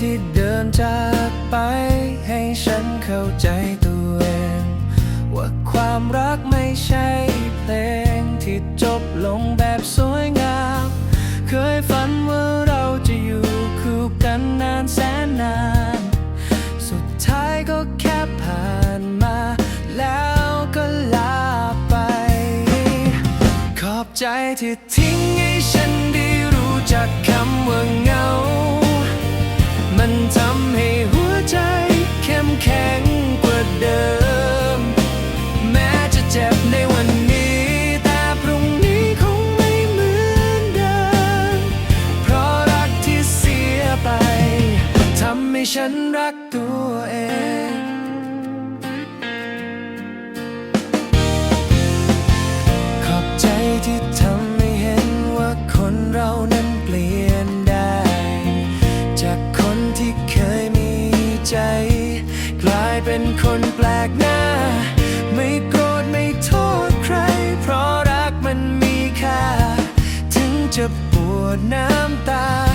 ที่เดินจากไป ให้ฉันเข้าใจตัวเอง ว่าความรักไม่ใช่เพลงที่จบลง ฉันรักตัวเองขอบใจที่ทำให้เห็นว่าคนเรานั้นเปลี่ยนได้ จากคนที่เคยมีใจ กลายเป็นคนแปลกหน้า ไม่โกรธไม่โทษใคร เพราะรักมันมีค่า ถึงจะปวดน้ำตา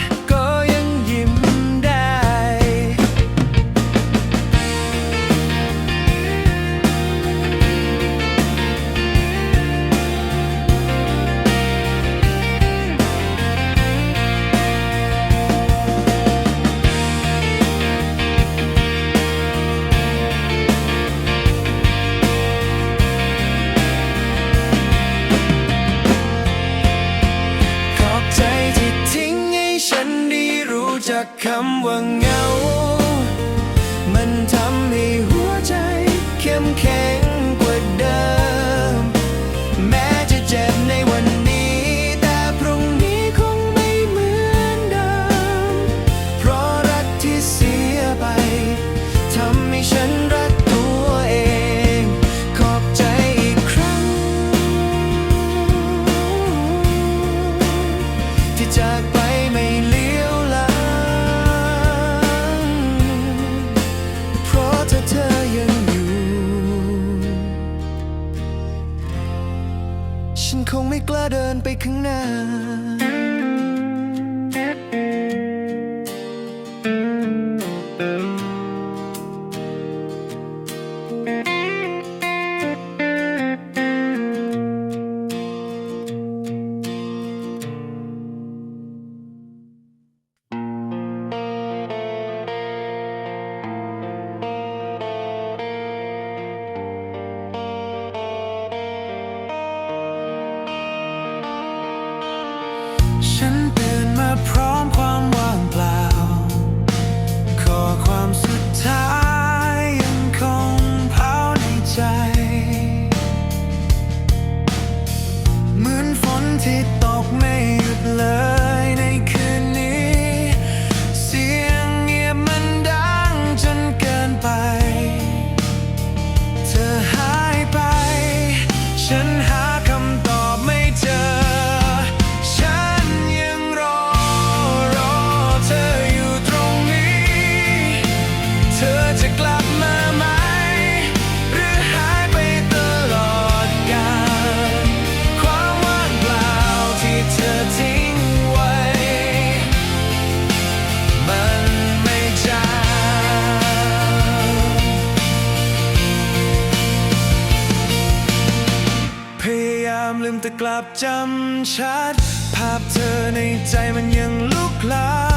กล้าเดินไปข้างหน้า wanted จำชัด ภาพเธอในใจมันยังลุกลาม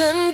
ocean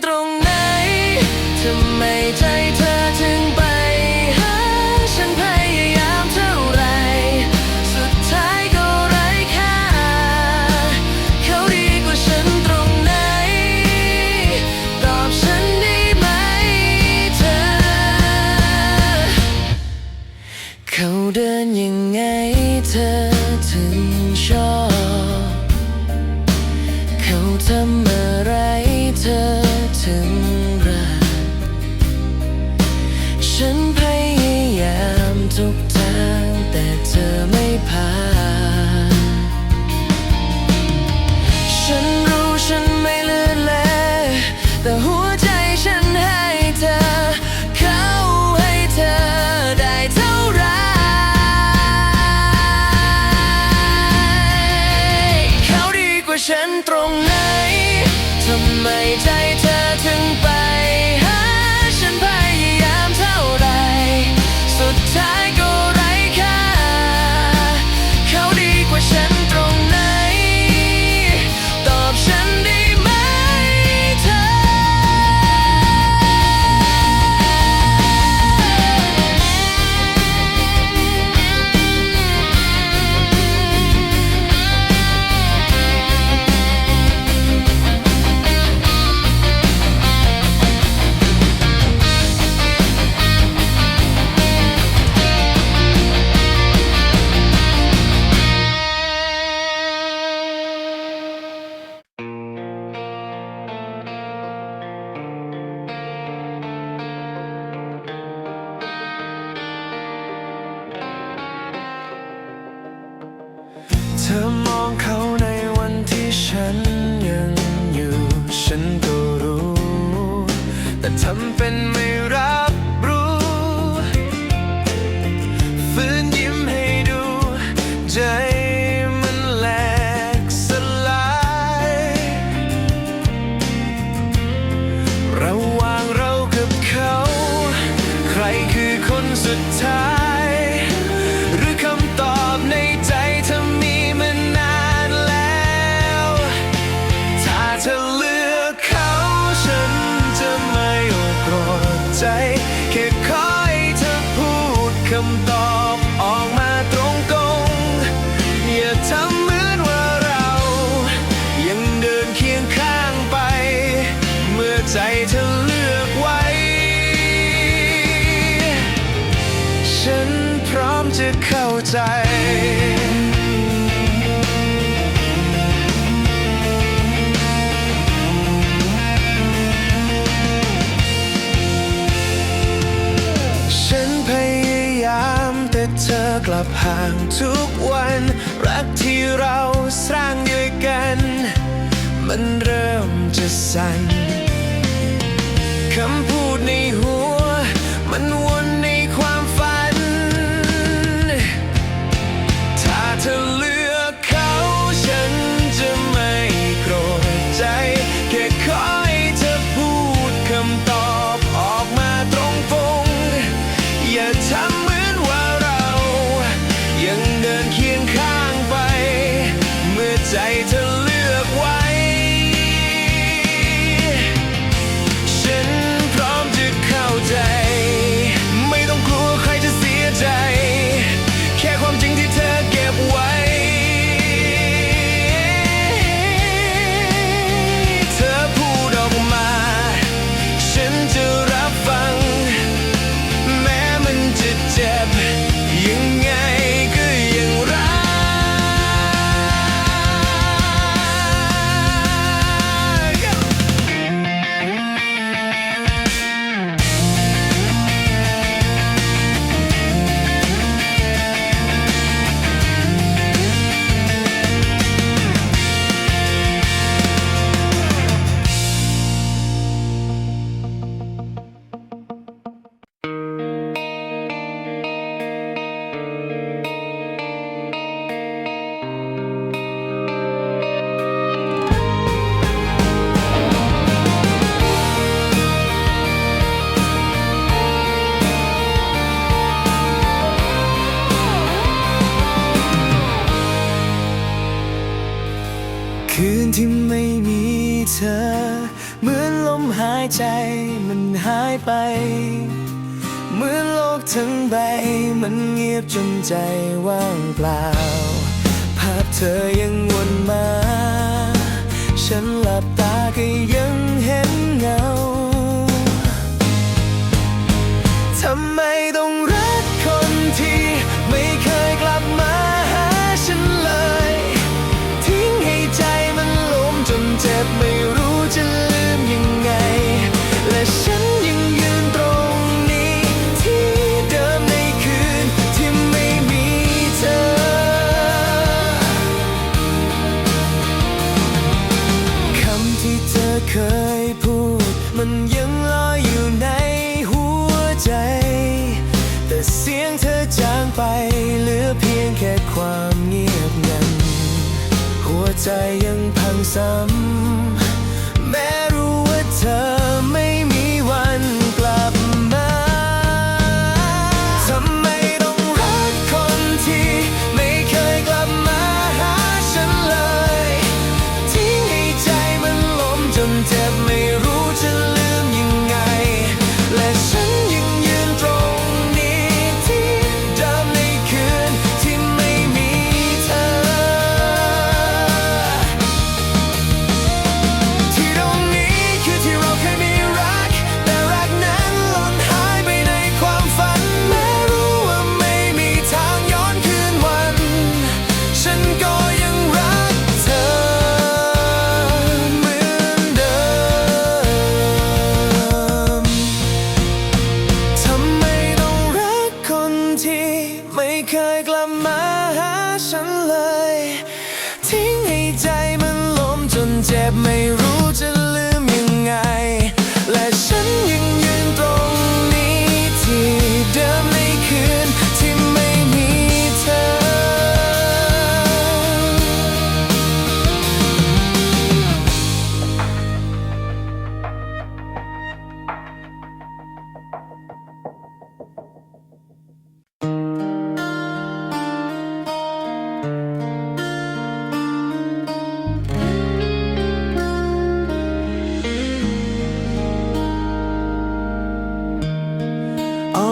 างทุกวัน รักที่เราสร้างด้วยกัน มันเริ่มจะสั่นคำพูดในหัว หายใจมันหายไป เหมือนโลกทั้งใบ มันเงียบจนใจว่างเปล่า ภาพเธอยังวนมา ฉันหลับตาก็ยังเห็นเงา ใจยังพังซ้ำ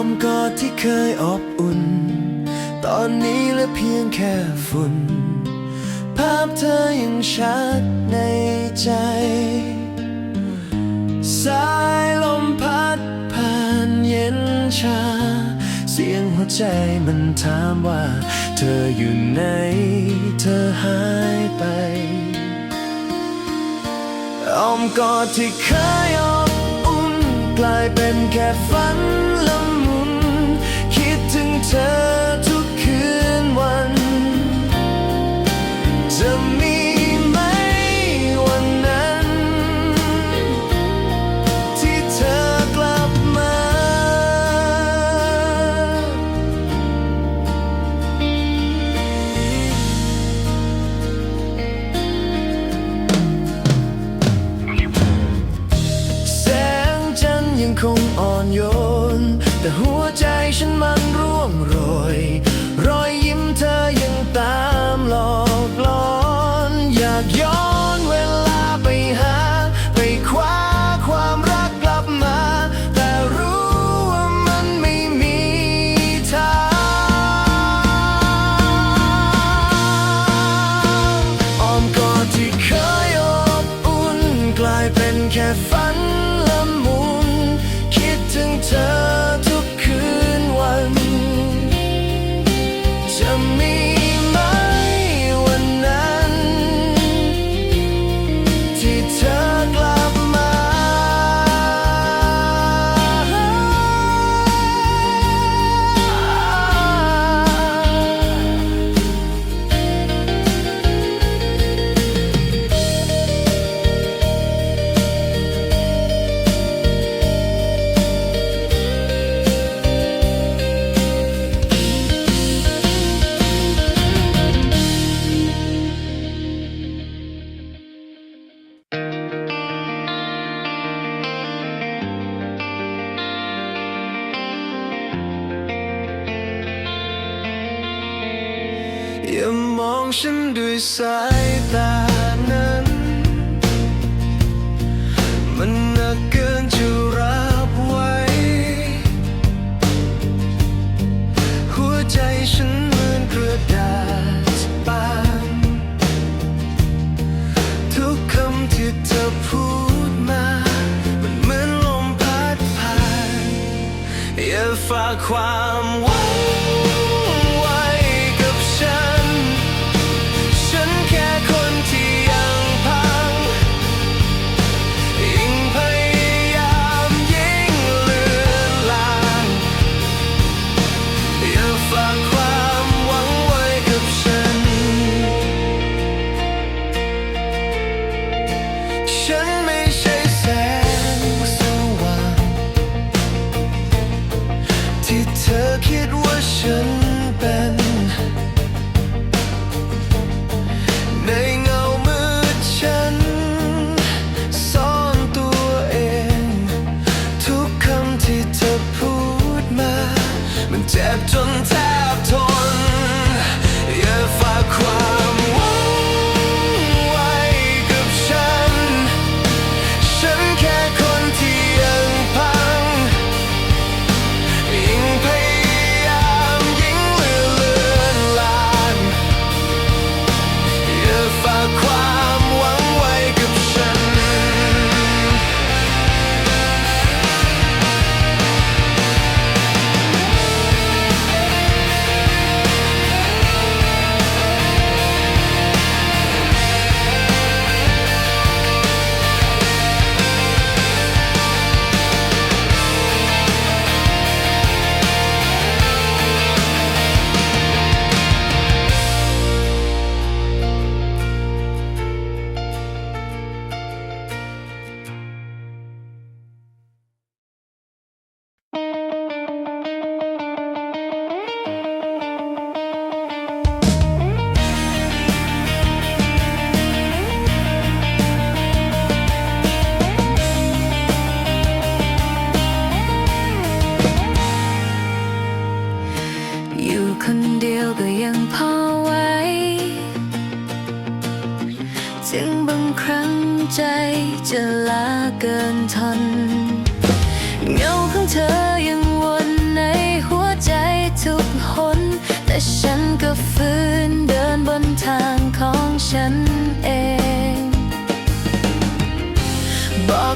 อมกอดที่เคยอบอุ่น ตอนนี้เหลือเพียงแค่ฝุ่น ภาพเธอยังชัดในใจ สายลมพัดผ่านเย็นชา เสียงหัวใจมันถามว่า เธออยู่ไหน เธอหายไปอ้อมกอดที่เคยอบอุ่นกลายเป็นแค่ฝันลม ธอทุกคืนวัน จะมีไหมวันนั้น ที่เธอกลับมา แสงจันทร์ยังคงอ่อนโยน แต่หัวใจ she tells ฝากความ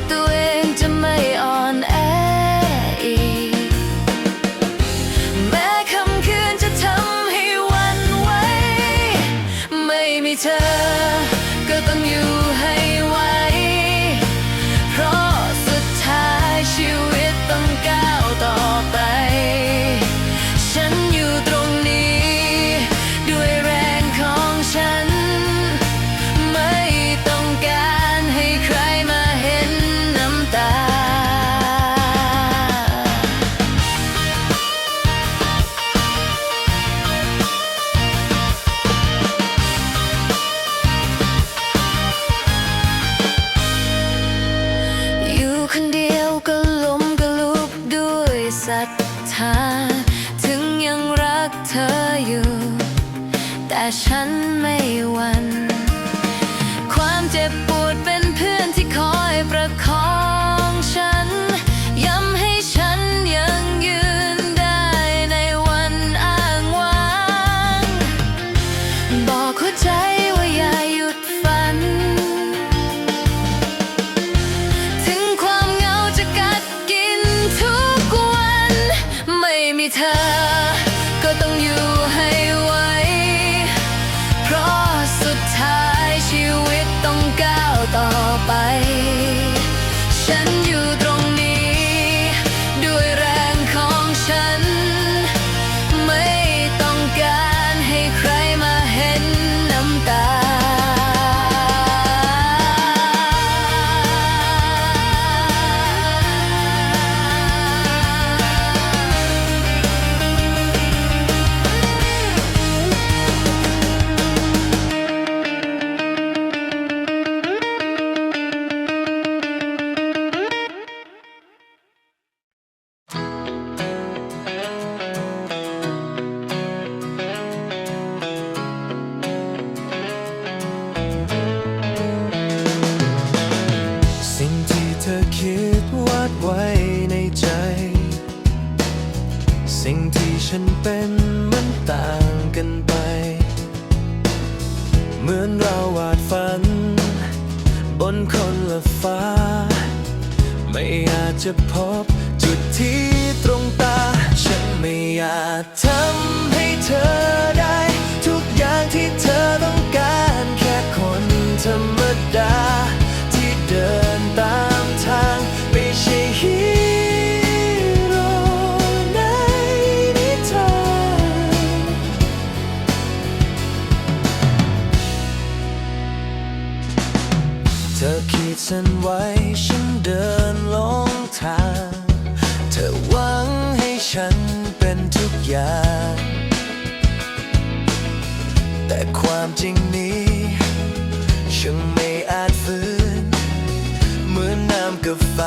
the way ศรัทธา ถึงยังรักเธออยู่ แต่ฉันไม่หวั่น เหมือนเราวาดฝัน บนคนละฟ้า ไม่อาจจะพบจุดที่ตรงตา ฉันไม่อยากทำให้เธอ ไว้ ฉันเดินลงทาง เธอหวังให้ฉันเป็นทุกอย่าง แต่ความจริงนี้ฉันไม่อาจฝืน เหมือนน้ำกับไฟ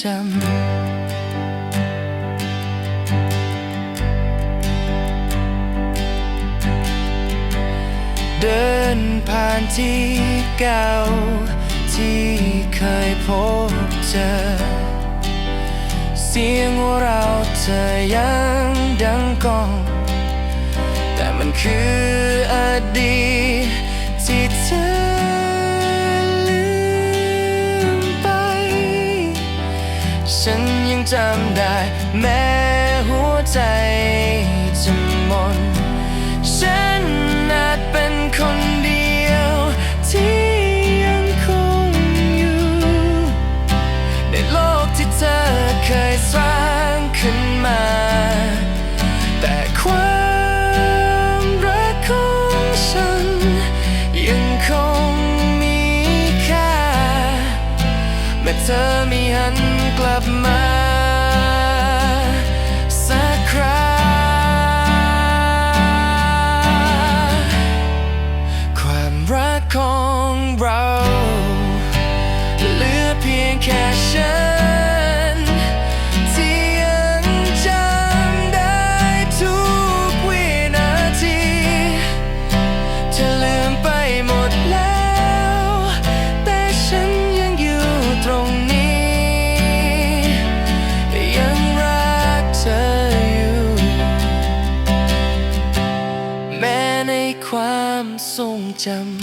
จำ เดินผ่านที่เก่า ที่เคยพบเจอ เสียงเราเธอยังดังก้อง แต่มันคืออดีตที่เธอ 잠다 매 jump.